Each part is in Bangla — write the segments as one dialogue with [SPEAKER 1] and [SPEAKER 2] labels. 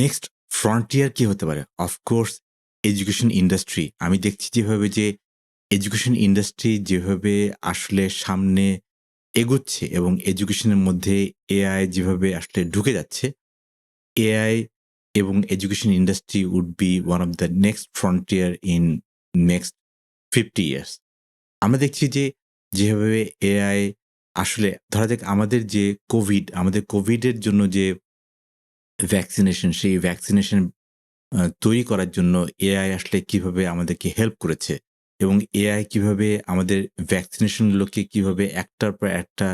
[SPEAKER 1] নেক্সট ফ্রন্টিয়ার কি হতে পারে? Of course education industry. আমি দেখছি যেভাবে যে এডুকেশন ইন্ডাস্ট্রি যেভাবে আসলে সামনে এগুচ্ছে এবং এডুকেশনের মধ্যে এআই যেভাবে আসলে ঢুকে যাচ্ছে, এআই এবং education industry would be one of the next frontier in next 50 years. আমরা দেখছি যে যেভাবে এআই আসলে ধরা যাক আমাদের যে কোভিড, আমাদের কোভিডের জন্য যে ভ্যাকসিনেশন, সেই ভ্যাকসিনেশন তৈরি করার জন্য এআই আসলে কীভাবে আমাদেরকে হেল্প করেছে এবং এআই কীভাবে আমাদের ভ্যাকসিনেশন গুলোকে কীভাবে একটার পর একটা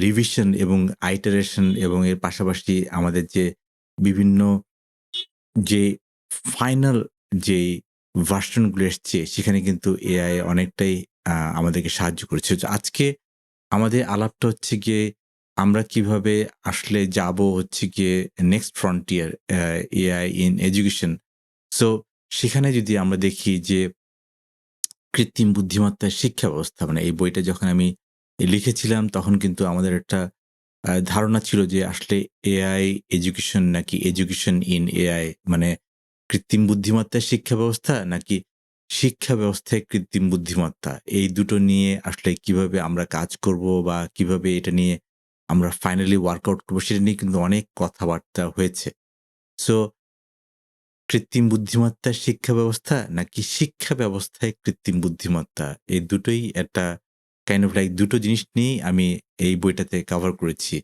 [SPEAKER 1] রিভিশন এবং আইটারেশন এবং এর পাশাপাশি আমাদের যে বিভিন্ন যে ফাইনাল যেই ভার্সনগুলো এসছে সেখানে কিন্তু এআই অনেকটাই আমাদেরকে সাহায্য করেছে। আজকে আমাদের আলাপটা হচ্ছে গিয়ে আমরা কীভাবে আসলে যাব হচ্ছে গিয়ে next frontier AI in education. So সেখানে যদি আমরা দেখি যে কৃত্রিম বুদ্ধিমত্তার শিক্ষা ব্যবস্থা মানে এই বইটা যখন আমি লিখেছিলাম, তখন কিন্তু আমাদের একটা ধারণা ছিল যে আসলে এআই এডুকেশন নাকি এডুকেশন ইন এআই মানে কৃত্রিম বুদ্ধিমত্তার শিক্ষা ব্যবস্থা নাকি শিক্ষা ব্যবস্থায় কৃত্রিম বুদ্ধিমত্তা। এই দুটো নিয়ে আসলে কীভাবে আমরা কাজ করব বা কীভাবে এটা নিয়ে আমরা ফাইনালি ওয়ার্কআউট করব, সেটা নিয়ে কিন্তু অনেক কথাবার্তা হয়েছে। সো কৃত্রিম বুদ্ধিমত্তার শিক্ষা ব্যবস্থা নাকি শিক্ষা ব্যবস্থায় কৃত্রিম বুদ্ধিমত্তা? এই দুটোই একটা কাইন্ড অফ লাইক দুটো জিনিস নিয়েই আমি এই বইটাতে কভার করেছি।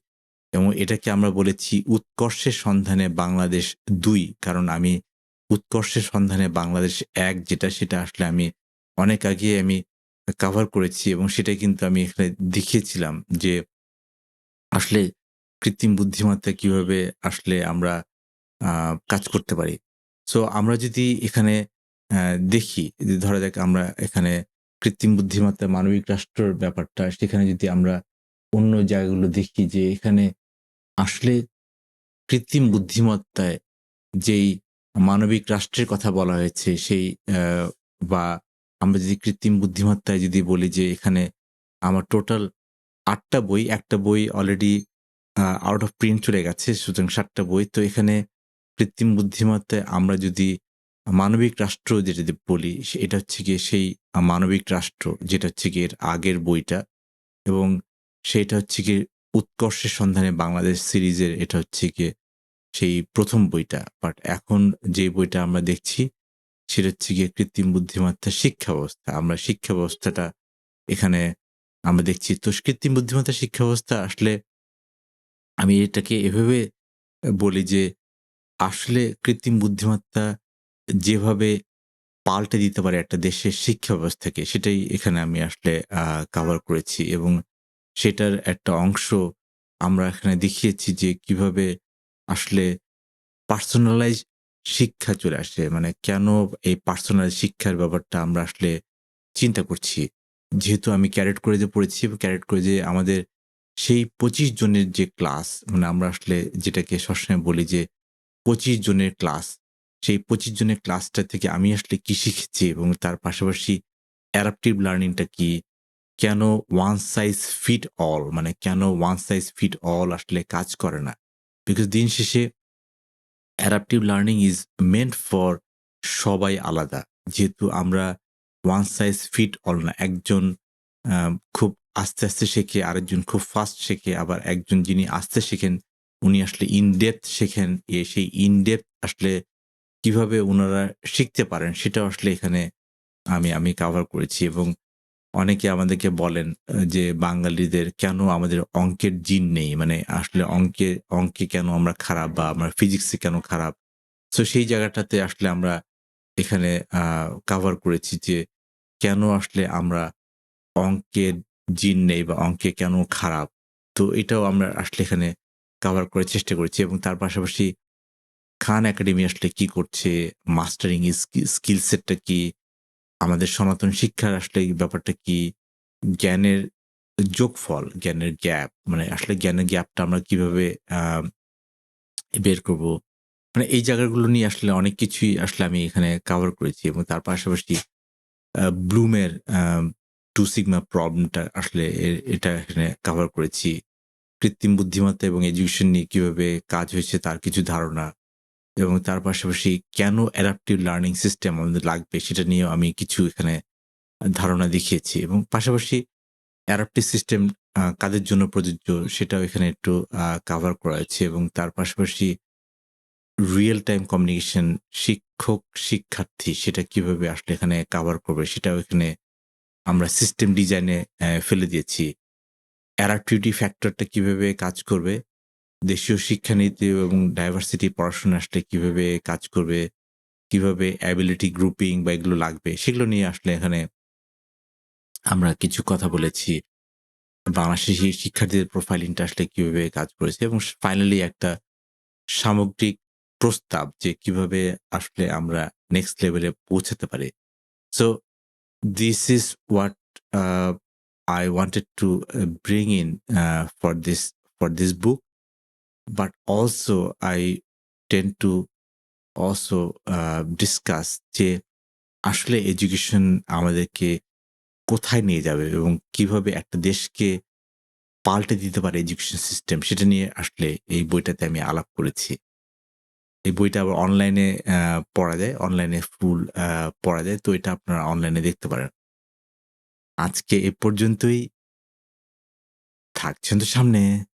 [SPEAKER 1] এবং এটাকে আমরা বলেছি উৎকর্ষের সন্ধানে বাংলাদেশ দুই। কারণ আমি উৎকর্ষের সন্ধানে বাংলাদেশ এক, যেটা সেটা আসলে আমি অনেক আগে আমি কভার করেছি এবং সেটা কিন্তু আমি এখানে দেখিয়েছিলাম যে আসলে কৃত্রিম বুদ্ধিমত্তা কীভাবে আসলে আমরা কাজ করতে পারি। সো আমরা যদি এখানে দেখি, যে ধরা যাক আমরা এখানে কৃত্রিম বুদ্ধিমত্তা, মানবিক রাষ্ট্রের ব্যাপারটা, সেখানে যদি আমরা অন্য জায়গাগুলো দেখি যে এখানে আসলে কৃত্রিম বুদ্ধিমত্তায় যেই মানবিক রাষ্ট্রের কথা বলা হয়েছে, সেই বা আমরা যদি কৃত্রিম বুদ্ধিমত্তায় যদি বলি যে এখানে আমার টোটাল ৮ টা বই, একটা বই অলরেডি আউট অফ প্রিন্ট চলে গেছে। সুতরাং সাতটা বই। তো এখানে কৃত্রিম বুদ্ধিমত্তায় আমরা যদি মানবিক রাষ্ট্র যেটা বলি এটা হচ্ছে গিয়ে সেই মানবিক রাষ্ট্র যেটা হচ্ছে গিয়ে এর আগের বইটা এবং সেটা হচ্ছে গিয়ে উৎকর্ষের সন্ধানে বাংলাদেশ সিরিজের এটা হচ্ছে গিয়ে সেই প্রথম বইটা। বাট এখন যে বইটা আমরা দেখছি সেটা হচ্ছে গিয়ে কৃত্রিম বুদ্ধিমত্তার শিক্ষা ব্যবস্থা। আমরা শিক্ষা ব্যবস্থাটা এখানে আমরা দেখছি। তো কৃত্রিম বুদ্ধিমত্তার শিক্ষা ব্যবস্থা আসলে আমি এটাকে এভাবে বলি যে আসলে কৃত্রিম বুদ্ধিমত্তা যেভাবে পাল্টে দিতে পারে একটা দেশের শিক্ষা ব্যবস্থাকে, সেটাই এখানে আমি আসলে কভার করেছি এবং সেটার একটা অংশ আমরা এখানে দেখিয়েছি যে কীভাবে আসলে পার্সোনালাইজ শিক্ষা চলে আসে। মানে কেন এই পার্সোনাল শিক্ষার ব্যাপারটা আমরা আসলে চিন্তা করছি। যেহেতু আমি ক্যাডেট কলেজে পড়েছি এবং ক্যাডেট কলেজে আমাদের সেই ২৫ জনের যে ক্লাস মানে আমরা আসলে যেটাকে সবসময় বলি যে ২৫ জনের ক্লাস। সেই ২৫ জনের ক্লাসটা থেকে আমি আসলে কি শিখেছি এবং তার পাশাপাশি অ্যাডাপটিভ লার্নিংটা কি? কেন ওয়ান সাইজ ফিট অল মানে কেন ওয়ান সাইজ ফিট অল আসলে কাজ করে না? বিকজ দিন শেষে adaptive learning is meant for সবাই আলাদা। যেহেতু আমরা ওয়ান সাইজ ফিট অল না। একজন খুব আস্তে, আস্তে শেখে, আরেকজন খুব ফাস্ট শেখে। আবার একজন যিনি আস্তে শেখেন উনি আসলে ইন ডেপথ শেখেন। এ সেই ইন ডেপথ আসলে কীভাবে ওনারা শিখতে পারেন সেটাও আসলে এখানে আমি আমি কভার করেছি এবং অনেকে আমাদেরকে বলেন যে বাঙালিদের কেন আমাদের অঙ্কের জিন নেই? মানে আসলে অঙ্কে অঙ্কে কেন আমরা খারাপ বা আমরা ফিজিক্সে কেন খারাপ? সো সেই জায়গাটাতে আসলে আমরা এখানে কভার করেছি যে কেন আসলে আমরা অঙ্কের জিন নেই বা অঙ্কে কেন খারাপ? তো এটাও আমরা আসলে এখানে কভার করার চেষ্টা করেছি এবং তার পাশাপাশি খান একাডেমি আসলে কি করছে? মাস্টারিং স্কি স্কিল সেটটা কি? আমাদের সনাতন শিক্ষার আসলে ব্যাপারটা কি? জ্ঞানের যোগফল, জ্ঞানের গ্যাপ মানে আসলে জ্ঞানের গ্যাপটা আমরা কীভাবে বের করব? মানে এই জায়গাগুলো নিয়ে আসলে অনেক কিছুই আসলে আমি এখানে কভার করেছি এবং তার পাশাপাশি ব্লুমের টু সিগমা প্রবলেমটা আসলে এটা এখানে কভার করেছি। কৃত্রিম বুদ্ধিমত্তা এবং এডুকেশন নিয়ে কীভাবে কাজ হয়েছে তার কিছু ধারণা এবং তার পাশাপাশি কেন অ্যাডাপটিভ লার্নিং সিস্টেম আমাদের লাগবে সেটা নিয়েও আমি কিছু এখানে ধারণা দেখিয়েছি এবং পাশাপাশি অ্যাডাপটিভ সিস্টেম কাদের জন্য প্রযোজ্য সেটাও এখানে একটু কাভার করা হয়েছে এবং তার পাশাপাশি রিয়েল টাইম কমিউনিকেশন শিক্ষক শিক্ষার্থী সেটা কীভাবে আসলে এখানে কভার করবে সেটাও এখানে আমরা সিস্টেম ডিজাইনে ফেলে দিয়েছি। অ্যাডাপটিভিটি ফ্যাক্টরটা কীভাবে কাজ করবে, দেশীয় শিক্ষানীতি এবং ডাইভার্সিটি পড়াশোনা আসলে কীভাবে কাজ করবে, কীভাবে অ্যাবিলিটি গ্রুপিং বা এগুলো লাগবে সেগুলো নিয়ে আসলে এখানে আমরা কিছু কথা বলেছি। বাংলাদেশি শিক্ষার্থীদের প্রোফাইলিংটা আসলে কীভাবে কাজ করেছে এবং ফাইনালি একটা সামগ্রিক প্রস্তাব যে কীভাবে আসলে আমরা নেক্সট লেভেলে পৌঁছাতে পারি। So this is what I I to bring in for this for this book also I tend to also uh, discuss যে আসলে এডুকেশন আমাদেরকে কোথায় নিয়ে যাবে এবং কীভাবে একটা দেশকে পাল্টে দিতে পারে এডুকেশন সিস্টেম সেটা নিয়ে আসলে এই বইটাতে আমি আলাপ করেছি। এই বইটা আবার অনলাইনে পড়া যায়। অনলাইনে ফুল পড়া যায়। তো এটা আপনারা অনলাইনে দেখতে পারেন। আজকে এ পর্যন্তই। থাকছেন তো সামনে।